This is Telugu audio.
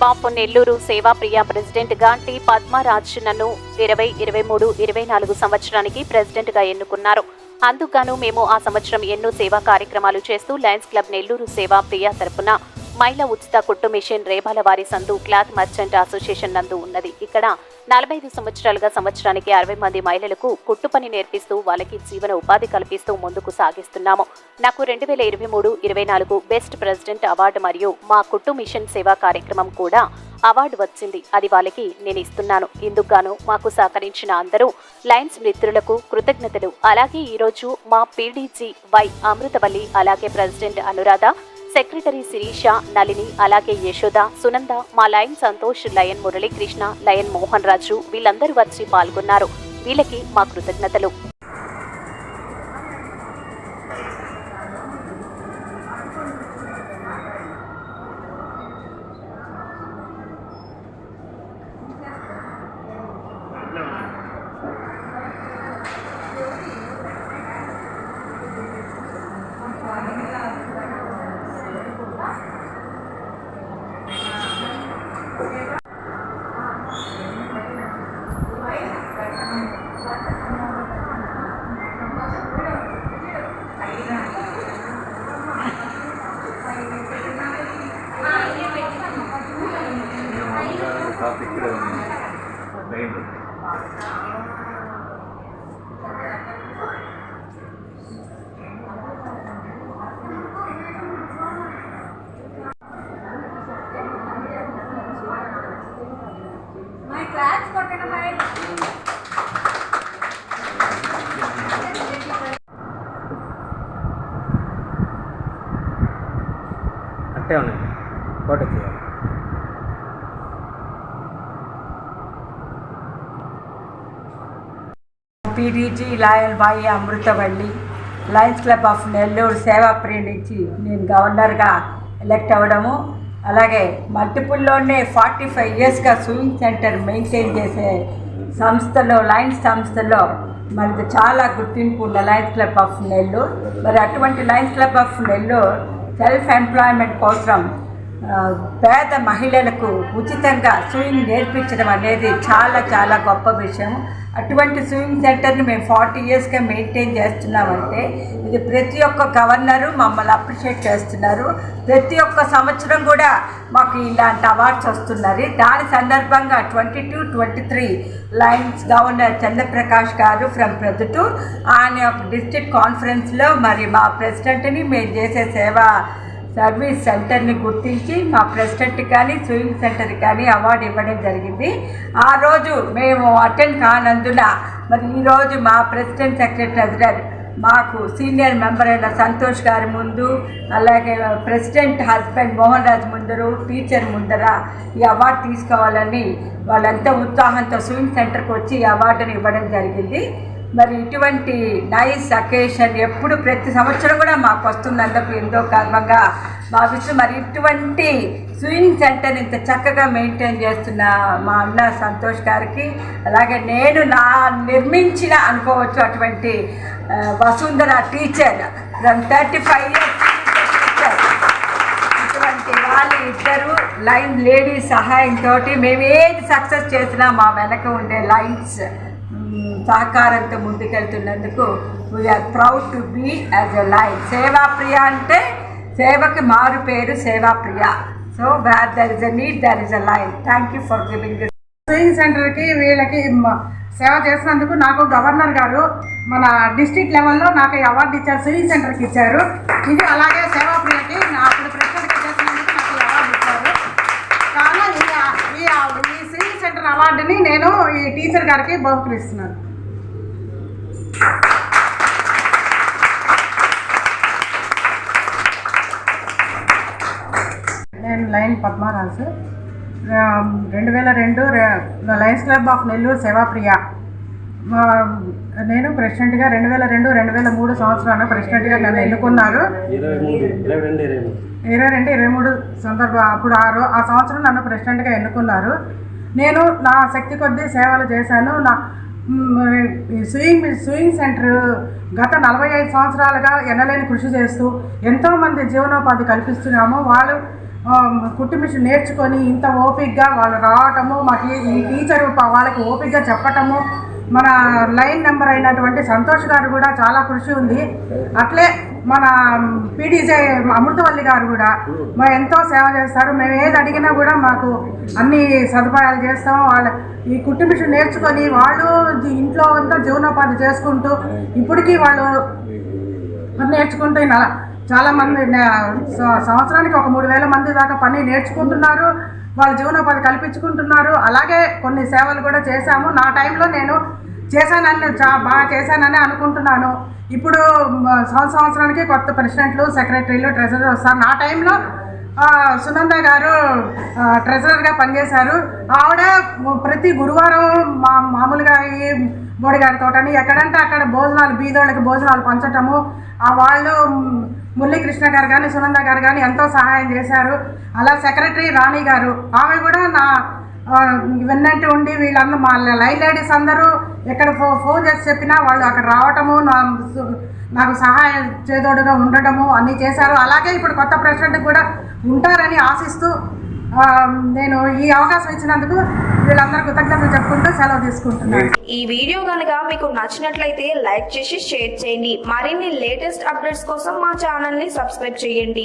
క్లబ్ నెల్లూరు సేవాప్రియ ప్రెసిడెంట్గా టి పద్మరాజ్ నన్ను ఇరవై ఇరవై మూడు ఇరవై నాలుగు సంవత్సరానికి ప్రెసిడెంట్గా ఎన్నుకున్నారు. అందుకుగాను మేము ఆ సంవత్సరం ఎన్నో సేవా కార్యక్రమాలు చేస్తూ లయన్స్ క్లబ్ నెల్లూరు సేవాప్రియ తరపున మహిళా ఉచిత కుట్టు మిషన్ రేబాల వారి సందు క్లాత్ మర్చెంట్ అసోసియేషన్ నందు ఉన్నది. ఇక్కడ నలభై ఐదు సంవత్సరాలుగా సంవత్సరానికి అరవై మంది మహిళలకు కుట్టు పని నేర్పిస్తూ వాళ్ళకి జీవన ఉపాధి కల్పిస్తూ ముందుకు సాగిస్తున్నాము. నాకు రెండు వేల ఇరవై మూడు ఇరవై నాలుగు బెస్ట్ ప్రెసిడెంట్ అవార్డు మరియు మా కుట్టు మిషన్ సేవా కార్యక్రమం కూడా అవార్డు వచ్చింది. అది వాళ్ళకి నేను ఇస్తున్నాను. ఇందుకుగాను మాకు సహకరించిన అందరూ లయన్స్ మిత్రులకు కృతజ్ఞతలు. అలాగే ఈరోజు మా పీడీజీ వై అమృతవల్లి అలాగే ప్రెసిడెంట్ అనురాధ సెక్రటరీ శిరీష నళిని అలాగే యశోద సునంద మా lion Santosh lion Muralikrishna lion Mohan Raju వీళ్ళందరూ వచ్చి పాల్గొన్నారు. వీళ్ళకి మా కృతజ్ఞతలు. షాప్ ఇక్కడే ఉంది. మెయిన్ అట్టే ఉన్నాయి. ఫోటో తీయాలి. పీడీజీ లాయల్ బాయి Amruthavalli Lions club of Nellore Seva Priya నుంచి నేను గవర్నర్గా ఎలక్ట్ అవ్వడము అలాగే మల్టిపుల్లోనే ఫార్టీ ఫైవ్ ఇయర్స్గా స్విమ్మింగ్ సెంటర్ మెయింటైన్ చేసే సంస్థలో లయన్స్ సంస్థలో మనది చాలా గుర్తింపు ఉన్న లయన్స్ క్లబ్ ఆఫ్ నెల్లూరు. మరి అటువంటి lions club of Nellore self employment కోసం పేద మహిళలకు ఉచితంగా స్విమ్మింగ్ నేర్పించడం అనేది చాలా చాలా గొప్ప విషయం. అటువంటి స్విమ్మింగ్ సెంటర్ని మేము ఫార్టీ ఇయర్స్గా మెయింటైన్ చేస్తున్నామంటే ఇది ప్రతి ఒక్క గవర్నరు మమ్మల్ని అప్రిషియేట్ చేస్తున్నారు. ప్రతి ఒక్క సంవత్సరం కూడా మాకు ఇలాంటి అవార్డ్స్ వస్తున్నారు దాని సందర్భంగా twenty two twenty three lions governor Chandraprakash garu from Proddatur ఆయన ఒక డిస్ట్రిక్ట్ కాన్ఫరెన్స్లో మరి మా ప్రెసిడెంట్ని మేము చేసే సేవ సర్వీస్ సెంటర్ని గుర్తించి మా ప్రెసిడెంట్ కానీ స్విమ్మింగ్ సెంటర్ కానీ అవార్డు ఇవ్వడం జరిగింది. ఆ రోజు మేము అటెండ్ కానందున మరి ఈరోజు మా ప్రెసిడెంట్ సెక్రటరీ ట్రెజరర్ మాకు సీనియర్ మెంబర్ అయిన సంతోష్ గారి ముందు అలాగే ప్రెసిడెంట్ హస్బెండ్ మోహన్ రాజ్ ముందరు టీచర్ ముందర ఈ అవార్డు తీసుకోవాలని వాళ్ళంతా ఉత్సాహంతో స్విమ్మింగ్ సెంటర్కి వచ్చి ఈ అవార్డుని ఇవ్వడం జరిగింది. మరి ఇటువంటి నైస్ అకేషన్ ఎప్పుడు ప్రతి సంవత్సరం కూడా మాకు వస్తున్నందుకు ఎంతో గర్వంగా భావిస్తూ మరి ఇటువంటి స్విమ్మింగ్ సెంటర్ ఇంత చక్కగా మెయింటైన్ చేస్తున్న మా అన్న సంతోష్ గారికి అలాగే నేను నా నిర్మించిన అనుకోవచ్చు అటువంటి Vasundhara teacher from thirty five years teacher ఇటువంటి వాళ్ళు ఇద్దరు లైన్ లేడీ సహాయంతో మేము ఏది సక్సెస్ చేసినా మా వెనక ఉండే లైన్స్ సహకారంతో ముందుకెళ్తున్నందుకు we are proud to be as a lion Sevapriya అంటే సేవకి మారు పేరు Sevapriya so where there is a need there is a life thank you for giving this swing సెంటర్కి వీళ్ళకి సేవ చేసినందుకు నాకు గవర్నర్ గారు మన డిస్ట్రిక్ట్ లెవెల్లో నాకు అవార్డు ఇచ్చారు స్వింగ్ సెంటర్కి ఇచ్చారు. ఇది అలాగే సేవాప్రియకి నా అప్పుడు ప్రెసిడెంట్కి చేసినందుకు నాకు ఈ అవార్డు ఇచ్చారు కావున ఈ ఈ ఈ స్వింగ్ సెంటర్ అవార్డుని నేను ఈ టీచర్ గారికి బహుకరిస్తున్నాను. నేను లైన్ పద్మారాజు రెండు వేల రెండు lions club of Nellore Sevapriya నేను ప్రెసిడెంట్గా రెండు వేల రెండు రెండు వేల మూడు సంవత్సరాలు ప్రెసిడెంట్గా నన్ను ఎన్నుకున్నారు. ఇరవై రెండు ఇరవై మూడు సందర్భ అప్పుడు ఆ రో ఆ సంవత్సరం నన్ను ప్రెసిడెంట్గా ఎన్నుకున్నారు. నేను నా శక్తి కొద్దీ సేవలు చేశాను. నా స్వింగ్ స్వింగ్ సెంటర్ గత నలభై ఐదు సంవత్సరాలుగా ఎనలేని కృషి చేస్తూ ఎంతోమంది జీవనోపాధి కల్పిస్తున్నాము. వాళ్ళు ఆ, కుట్టు మిషన్ నేర్చుకొని ఇంత ఓపిక్గా వాళ్ళు రావటము మాకు ఈ- ఈ టీచర్ వాళ్ళకి ఓపిక్గా చెప్పటము మన లైన్ నెంబర్ అయినటువంటి సంతోష్ గారు కూడా చాలా కృషి ఉంది. అట్లే మన పీడీజే అమృతవల్లి గారు కూడా మా ఎంతో సేవ చేస్తారు. మేము ఏది అడిగినా కూడా మాకు అన్ని సదుపాయాలు చేస్తాం. వాళ్ళ ఈ కుట్టు మిషన్ నేర్చుకొని వాళ్ళు ఇంట్లో అంతా జీవనోపాధి చేసుకుంటూ ఇప్పటికీ వాళ్ళు నేర్చుకుంటూ చాలా మంది సంవత్సరానికి ఒక మూడు వేల మంది దాకా పని నేర్చుకుంటున్నారు. వాళ్ళ జీవనోపాధి కల్పించుకుంటున్నారు. అలాగే కొన్ని సేవలు కూడా చేశాము. నా టైంలో నేను చేశానని చా బాగా చేశానని అనుకుంటున్నాను. ఇప్పుడు మ, సంవత్సరానికి కొత్త ప్రెసిడెంట్లు సెక్రటరీలు ట్రెజరర్ వస్తారు. నా టైంలో సునంద గారు ట్రెజరర్గా పనిచేశారు. ఆవిడ ప్రతి గురువారం మా మామూలుగా ఈ బోడిగారి తోటని ఎక్కడంటే అక్కడ భోజనాలు బీదోళ్ళకి భోజనాలు పంచటము. ఆ వాళ్ళు మురళీకృష్ణ గారు కానీ సునంద గారు కానీ ఎంతో సహాయం చేశారు. అలా సెక్రటరీ రాణి గారు. ఆమె కూడా నా విన్నట్టు ఉండి వీళ్ళందరూ మా లైన్ లేడీస్ అందరూ ఎక్కడ ఫో ఫోన్ చేసి చెప్పినా వాళ్ళు అక్కడ రావటము నాకు సహాయం చేదోడుగా ఉండటము అన్నీ చేశారు. అలాగే ఇప్పుడు కొత్త ప్రెసిడెంట్ కూడా ఉంటారని ఆశిస్తూ నేను ఈ అవకాశం ఇచ్చినందుకు వీళ్ళందరూ కృతజ్ఞతలు చెప్పుకుంటూ సెలవు తీసుకుంటున్నాను. ఈ వీడియో కనుక మీకు నచ్చినట్లయితే లైక్ చేసి షేర్ చేయండి. మరిన్ని లేటెస్ట్ అప్డేట్స్ కోసం మా ఛానల్ని సబ్స్క్రైబ్ చేయండి.